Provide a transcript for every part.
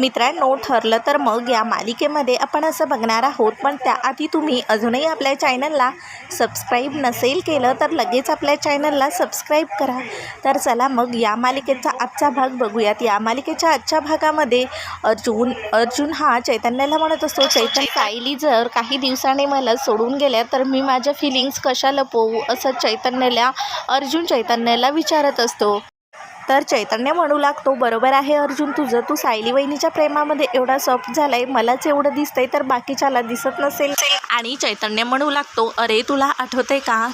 मित्रांनो ठरलं तर मग या मालिकेमध्ये आपण असं बघणार आहोत. पण त्याआधी तुम्ही अजूनही आपल्या चॅनलला सबस्क्राईब नसेल केलं तर लगेच आपल्या चॅनलला सबस्क्राईब करा. तर चला मग या मालिकेचा आजचा भाग बघूयात. या मालिकेच्या आजच्या भागामध्ये अर्जुन अर्जुन हा चैतन्याला म्हणत असतो चैतन्य सायली जर काही दिवसांनी मला सोडून गेल्या तर मी माझ्या फिलिंग्स कशा लपवू? असं चैतन्याला अर्जुन चैतन्याला विचारत असतो. तर चैतन्य म्हणू लागतो बरोबर आहे अर्जुन तुझं तू सायली वहिनीच्या प्रेमामध्ये एवढा सॉफ्ट झालाय मलाच एवढं दिसतंय तर बाकीच्याला दिसत नसेल. आणि चैतन्य म्हणू लागतो अरे तुला आठवतंय का?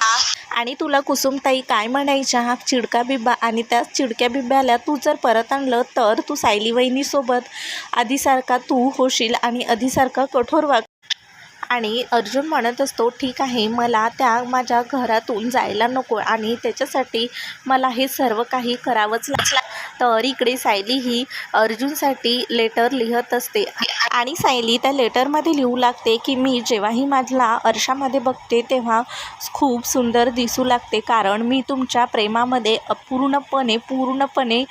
आणि तुला कुसुमताई काय म्हणायच्या? चिडका बिब्बा. आणि त्या चिडक्या बिब्याला तू जर परत आणलं तर तू सायली वहिनीसोबत आधीसारखा तू होशील आणि आधीसारखा कठोर वाग आणि अर्जुन म्हणत असतो ठीक आहे मला त्या माझ्या घरातून जायला नको आणि त्याच्यासाठी मला हे सर्व काही करावंच लागलं. तर इकडे सायली ही अर्जुनसाठी लेटर लिहत असते आणि सायली त्या लेटरमध्ये लिहू लागते की मी जेव्हाही माझला अर्शामध्ये बघते तेव्हा खूप सुंदर दिसू लागते कारण मी तुमच्या प्रेमामध्ये अपूर्णपणे पूर्णपणे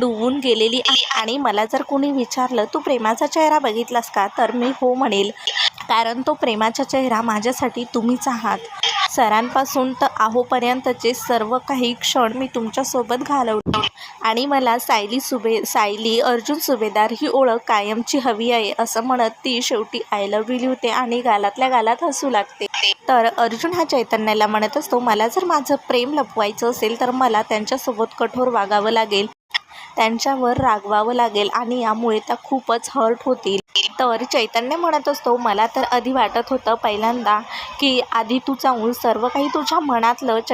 डुबून गेलेली आहे आणि मला जर कोणी विचारलं तू प्रेमाचा चेहरा बघितलास का? तर मी हो म्हणेल. कारण तो प्रेमाचा चेहरा माझ्यासाठी तुम्हीच आहात. सरांपासून तर आहोपर्यंतचे सर्व काही क्षण मी तुमच्यासोबत घालवले आणि मला सायली सुबे सायली अर्जुन सुभेदार ही ओळख कायमची हवी आहे असं म्हणत ती शेवटी आय लव्ह यू लिहिते आणि गालातल्या गालात हसू लागते. तर अर्जुन हा चैतन्याला म्हणत असतो मला जर माझं प्रेम लपवायचं असेल तर मला त्यांच्यासोबत कठोर वागावं लागेल. त्यांच्यावर रागवावं लागेल आणि यामुळे त्या खूपच हर्ट होतील. तर चैतन्य म्हणत असतो मला तर आधी वाटत होतं पहिल्यांदा की आधी तू जाऊन सर्व काही तुझ्या मनातलं च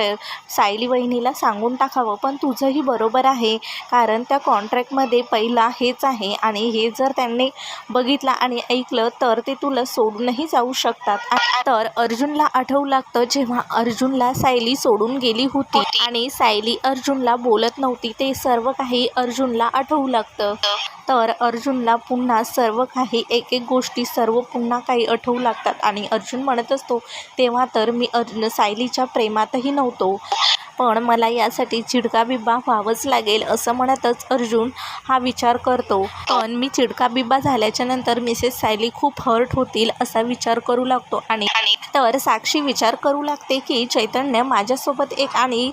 सायली वहिनीला सांगून टाकावं. पण तुझंही बरोबर आहे कारण त्या कॉन्ट्रॅक्टमध्ये पहिला हेच आहे आणि हे जर त्यांनी बघितलं आणि ऐकलं तर ते तुला सोडूनही जाऊ शकतात. तर अर्जुनला आठवू लागतं जेव्हा अर्जुनला सायली सोडून गेली होती आणि सायली अर्जुनला बोलत नव्हती ते सर्व काही अर्जुनला आठवू लागतं. तर अर्जुनला पुन्हा सर्व काही एक एक गोष्टी सर्व पुन्हा काही आठवू लागतात. आणि अर्जुन म्हणत असतो तेव्हा तर मी अर्जुन सायलीच्या प्रेमातही नव्हतो. पण मला यासाठी चिडका बिब्बा व्हावंच लागेल असं म्हणतच अर्जुन हा विचार करतो. पण मी चिडका बिब्बा झाल्याच्यानंतर मिसेस सायली खूप हर्ट होतील असा विचार करू लागतो. आणि तर साक्षी विचार करू लागते की चैतन्य माझ्यासोबत एक आणि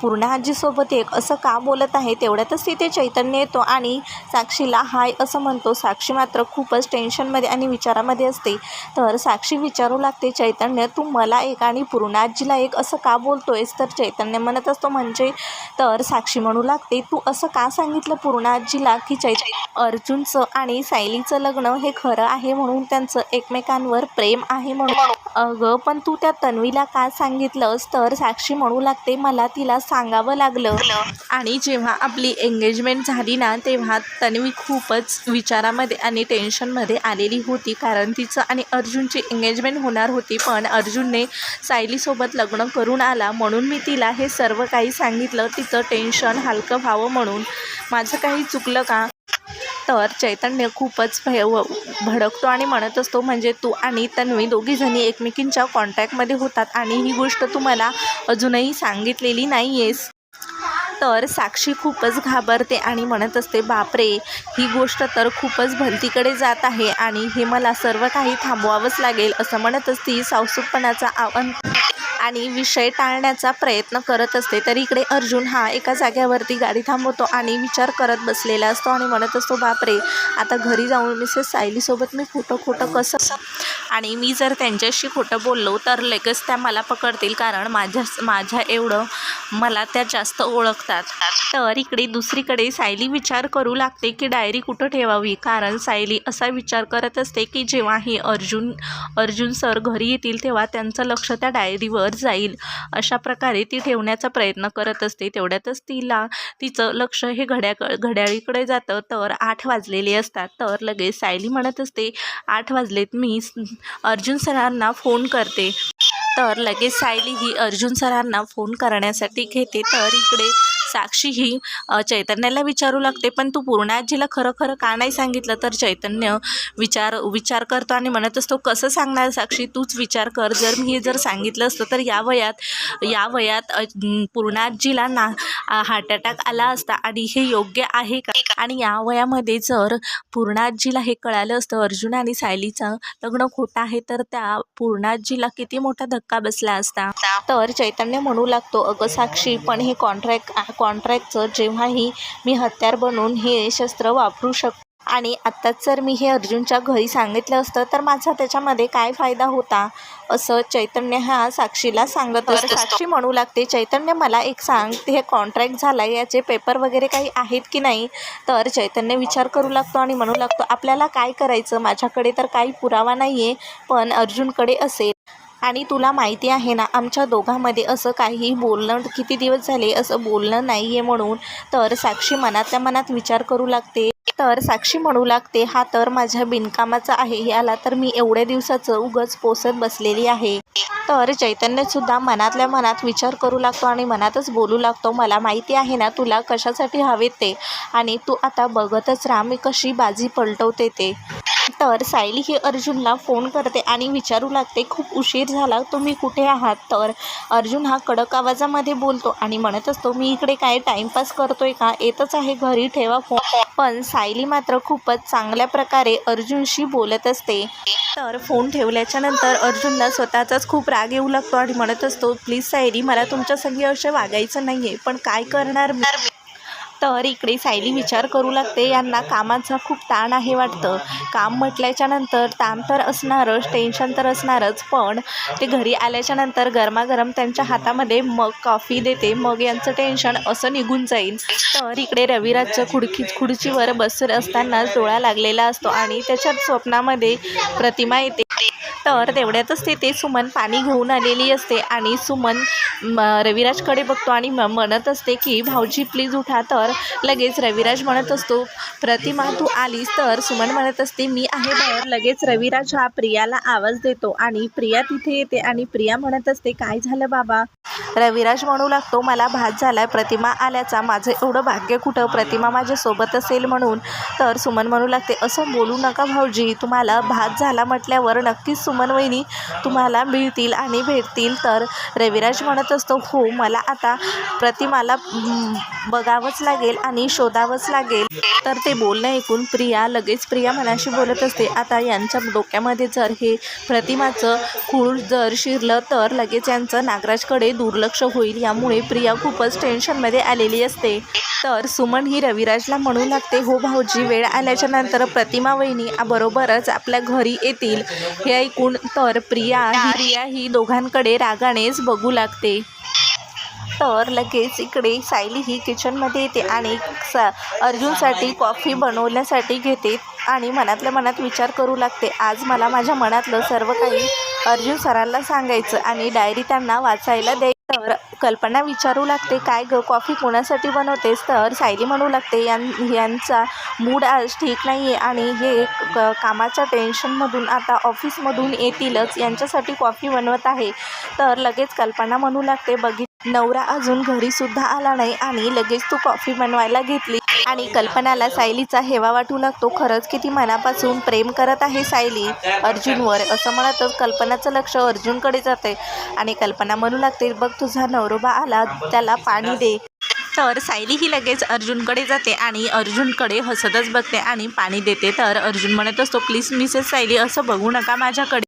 पूर्ण आजीसोबत एक असं का बोलत आहे? तेवढ्यातच तिथे चैतन्य येतो आणि साक्षीला हाय असं म्हणतो. साक्षी मात्र खूपच टेन्शनमध्ये आणि विचारामध्ये असते. तर साक्षी विचारू लागते चैतन्य तू मला एक आणि पूर्ण आजीला एक असं का बोलतोयस? तर चैतन्य म्हणत असतो म्हणजे तर साक्षी म्हणू लागते. तू असं का सांगितलं पूर्ण आजीला की चैत अर्जुनचं आणि सायलीचं लग्न हे खरं आहे म्हणून त्यांचं एकमेकांवर प्रेम आहे म्हणून अगं पण तू त्या तन्वीला का सांगितलंस? तर साक्षी म्हणू लागते मला तिला सांगावं लागलं. आणि जेव्हा आपली एंगेजमेंट झाली ना तेव्हा तन्वी खूपच विचारामध्ये आणि टेन्शनमध्ये आलेली होती. कारण तिचं आणि अर्जुनची एंगेजमेंट होणार होती पण अर्जुनने सायलीसोबत लग्न करून आला. म्हणून मी तिला हे सर्व काही सांगितलं तिचं टेन्शन हलकं व्हावं म्हणून. माझं काही चुकलं का? तर चैतन्य खूपच भय भडकतो आणि म्हणत असतो म्हणजे तू आणि तन्वी दोघीजणी एकमेकींच्या कॉन्टॅक्टमध्ये होतात आणि ही गोष्ट तू मला अजूनही सांगितलेली नाही आहेस तर साक्षी खूपच घाबरते आणि म्हणत असते बापरे ही गोष्ट तर खूपच भलतीकडे जात आहे आणि हे मला सर्व काही थांबवावंच लागेल असं म्हणतच ती सावसूकपणाचा आव्हान आणि विषय टाळण्याचा प्रयत्न करत असते. तर इकडे अर्जुन हा एका जाग्यावरती गाडी थांबवतो आणि विचार करत बसलेला असतो आणि म्हणत असतो बापरे आता घरी जाऊन मिसेस सायलीसोबत मी खोटं खोटं कसं आणि मी जर त्यांच्याशी खोटं बोललो तर लगेच त्या मला पकडतील कारण माझ्या माझ्या एवढं मला त्या जास्त ओळखतात. तर इकडे दुसरीकडे सायली विचार करू लागते की डायरी कुठं ठेवावी? कारण सायली असा विचार करत असते की जेव्हाही अर्जुन अर्जुन सर घरी येतील तेव्हा त्यांचं लक्ष त्या डायरीवर जाईल. अशा प्रकारे ती ठेवण्याचा प्रयत्न करत असते. तेवढ्यातच तिला तिचं लक्ष हे घड्या घड्याळीकडे जातं. तर आठ वाजलेले असतात. तर लगेच सायली म्हणत असते आठ वाजलेत मी अर्जुन सरांना फोन करते. तर लगेच सायली ही अर्जुन सरांना फोन करण्यासाठी घेते. तर इकडे साक्षी ही चैतन्याला विचारू लागते. पण तू पूर्ण आजीला खरं खरं का नाही सांगितलं? तर चैतन्य विचार विचार करतो आणि म्हणत असतो कसं सांगणार साक्षी? तूच विचार कर. जर मी हे जर सांगितलं असतं तर या वयात या वयात अ, पूर्ण आजीला ना हार्ट अटॅक आला असता आणि हे योग्य आहे का? आणि या वयामध्ये जर पूर्णाजीला हे कळालं असतं अर्जुन आणि सायलीचं लग्न खोटं आहे तर त्या पूर्णाजीला किती मोठा धक्का बसला असता. तर चैतन्य म्हणू लागतो अगं साक्षी पण हे कॉन्ट्रॅक्ट कॉन्ट्रॅक्टचं जेव्हाही मी हत्यार बनून हे शस्त्र वापरू शकतो आणि आत्ताच जर मी हे अर्जुनच्या घरी सांगितलं असतं तर माझा त्याच्यामध्ये काय फायदा होता? असं चैतन्य हा साक्षीला सांगत असतो. साक्षी म्हणू लागते चैतन्य मला एक सांग हे कॉन्ट्रॅक्ट झाला याचे पेपर वगैरे काही आहेत की नाही? तर चैतन्य विचार करू लागतो आणि म्हणू लागतो आपल्याला काय करायचं? माझ्याकडे तर काही पुरावा नाही आहे पण अर्जुनकडे असेल. आणि तुला माहिती आहे ना आमच्या दोघांमध्ये असं काही बोलणं किती दिवस झाले असं बोलणं नाही आहे म्हणून. तर साक्षी मनातल्या मनात विचार करू लागते. तर साक्षी म्हणू लागते हा तर माझ्या बिनकामाचा आहे याला तर मी एवढ्या दिवसाचं उगच पोसत बसलेली आहे. तर चैतन्यसुद्धा मनातल्या मनात विचार करू लागतो आणि मनातच बोलू लागतो मला माहिती आहे ना तुला कशासाठी हवेत ते? आणि तू आता बघतच राहा मी कशी बाजी पलटवते ते. तर सायली ही अर्जुनला फोन करते आणि विचारू लागते खूप उशीर झाला तुम्ही कुठे आहात? तर अर्जुन हा कडक आवाजामध्ये बोलतो आणि म्हणत असतो मी इकडे काय टाईमपास करतोय का? येतच आहे घरी ठेवा फोन पण साय सायली मात्र खूपच चांगल्या प्रकारे अर्जुनशी बोलत असते. तर फोन ठेवल्याच्या नंतर अर्जुनला स्वतःचाच खूप राग येऊ लागतो आणि म्हणत असतो प्लीज सायली मला तुमच्या संगी असे वागायचं नाही आहे पण काय करणार मी? तर इकडे सायली विचार करू लागते. यांना कामाचा खूप ताण आहे वाटतं. काम म्हटल्याच्या नंतर ताण तर असणारच टेन्शन तर असणारच पण ते घरी आल्याच्यानंतर गरमागरम त्यांच्या हातामध्ये मग कॉफी देते. मग यांचं टेन्शन असं निघून जाईल. तर इकडे रविराजचं खुडकी खुर्चीवर बसत असताना डोळा लागलेला असतो आणि त्याच्या स्वप्नामध्ये प्रतिमा येते. तर तेवढ्यातच तिथे सुमन पाणी घेऊन आलेली असते आणि सुमन म, रविराजकडे बघतो आणि म म्हणत असते की भाऊजी प्लीज उठा. तर लगेच रविराज म्हणत असतो प्रतिमा तू आलीस. तर सुमन म्हणत असते मी आहे बाहेर. लगेच रविराज हा प्रियाला आवाज देतो आणि प्रिया तिथे येते आणि प्रिया म्हणत असते काय झालं बाबा? रविराज म्हणू लागतो मला भात झालाय प्रतिमा आल्याचा माझं एवढं भाग्य कुठं? प्रतिमा माझ्यासोबत असेल म्हणून. तर सुमन म्हणू लागते असं बोलू नका भाऊजी तुम्हाला भात झाला म्हटल्यावर नक्कीच सुमन वहिनी तुम्हाला मिळतील आणि भेटतील. तर रविराज म्हणत असतो हो मला आता प्रतिमाला बघावंच लागेल आणि शोधावंच लागेल. तर ते बोलणं ऐकून प्रिया लगेच प्रिया मनाशी बोलत असते आता यांच्या डोक्यामध्ये जर हे प्रतिमाचं खूळ जर शिरलं तर लगेच यांचं नागराजकडे दुर्लक्ष होईल. यामुळे प्रिया खूपच टेन्शनमध्ये आलेली असते. तर सुमन ही रविराजला म्हणू लागते हो भाऊजी वेळ आल्याच्यानंतर प्रतिमा वहिनी बरोबरच आपल्या घरी येतील. हे ऐकून तर प्रिया ही प्रिया. ही दोघांकडे रागानेच बघू लागते. तर लगेच इकडे सायली ही किचनमध्ये येते आणि सा अर्जुनसाठी कॉफी बनवण्यासाठी घेते आणि मनातल्या मनात विचार करू लागते. आज मला माझ्या मनातलं सर्व काही अर्जुन सरांना सांगायचं आणि डायरी त्यांना वाचायला द्यायची तर कल्पना विचारू लागते काय ग? कॉफी कोणासाठी बनवतेस? तर सायली म्हणू लागते यां यांचा मूड आज ठीक नाही आहे आणि हे क कामाच्या टेन्शनमधून आता ऑफिसमधून येतीलच यांच्यासाठी कॉफी बनवत आहे. तर लगेच कल्पना म्हणू लागते बघित नवरा अजून घरीसुद्धा आला नाही आणि लगेच तू कॉफी बनवायला घेतली. आणि कल्पनाला सायलीचा हेवा वाटू लागतो. खरंच किती मनापासून प्रेम करत आहे सायली. अर्जुनवर असं म्हणतच कल्पनाचं लक्ष अर्जुनकडे जाते आणि कल्पना म्हणू लागते बघ तुझा नवरोबा आला त्याला पाणी दे. तर सायली ही लगेच अर्जुनकडे जाते आणि अर्जुनकडे हसतच बघते आणि पाणी देते. तर अर्जुन म्हणत असतो प्लीज मिसेस सायली असं बघू नका माझ्याकडे.